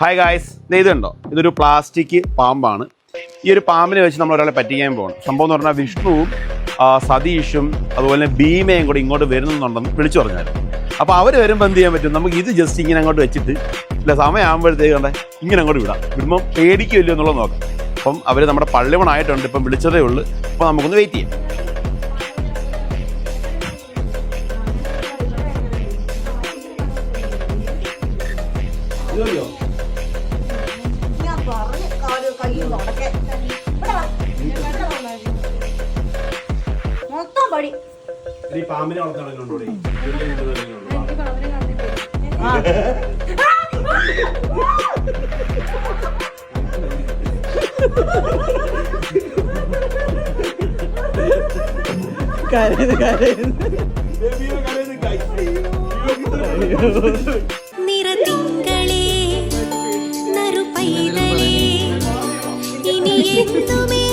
Hi guys ഇത് കണ്ടോ ഇതൊരു പ്ലാസ്റ്റിക് പാമ്പാണ്. ഈ ഒരു പാമ്പിനെ വെച്ച് നമ്മൾ ഒരാളെ പറ്റിക്കാൻ പോകണം സംഭവം എന്ന് പറഞ്ഞാൽ വിഷ്ണുവും സതീഷും അതുപോലെ തന്നെ ഭീമയും കൂടെ ഇങ്ങോട്ട് വരുന്നുണ്ടെന്ന് വിളിച്ചു പറഞ്ഞായിരുന്നു. അപ്പോൾ അവർ വരുമ്പോൾ എന്ത് ചെയ്യാൻ പറ്റും? നമുക്ക് ഇത് ജസ്റ്റ് ഇങ്ങനെ അങ്ങോട്ട് വെച്ചിട്ട് ഇല്ല സമയമാകുമ്പോഴത്തേക്ക് കണ്ടേ ഇങ്ങനെ അങ്ങോട്ട് വിടാം. വിടുമ്പോൾ പേടിക്കില്ല എന്നുള്ളത് നോക്കാം. അപ്പം അവർ നമ്മുടെ പള്ളിമണായിട്ടുണ്ട്. ഇപ്പം വിളിച്ചതേ ഉള്ളൂ. അപ്പോൾ നമുക്കൊന്ന് വെയിറ്റ് ചെയ്യാം. പറഞ്ഞു കാൽ കൈ നടക്കെ ഇവിടെ വാ. ഇവിടെ വന്നാ മതി. മൊത്തം പടി പാമ്പിനെ വളർത്താനുണ്ടോ കരയുന്നു നറുപൈതലേ Từ